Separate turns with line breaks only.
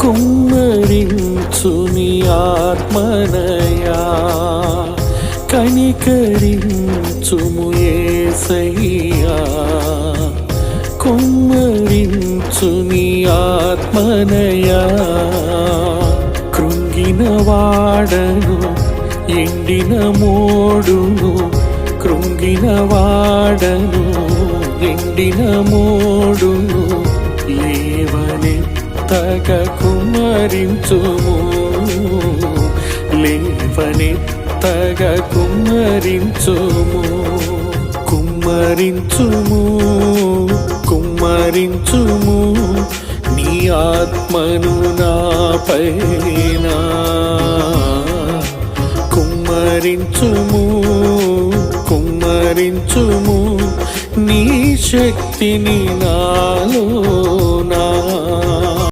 కుమ్మరించు నీ ఆత్మనయా. కనికరించుము ఏసయ్యా. కుమ్మరించు నీ ఆత్మనయా. కృంగిన వాడను ఎండిన మోడును కృంగిన వాడను ఎండిన మోడును లేవనెత్తగ కుమ్మరించుము లేవనెత్తగ కుమ్మరించుము కుమ్మరించుము కుమ్మరించుము. నీ ఆత్మను నాపైన కుమ్మరించుము కుమ్మరించుము. నీ శక్తిని నాలో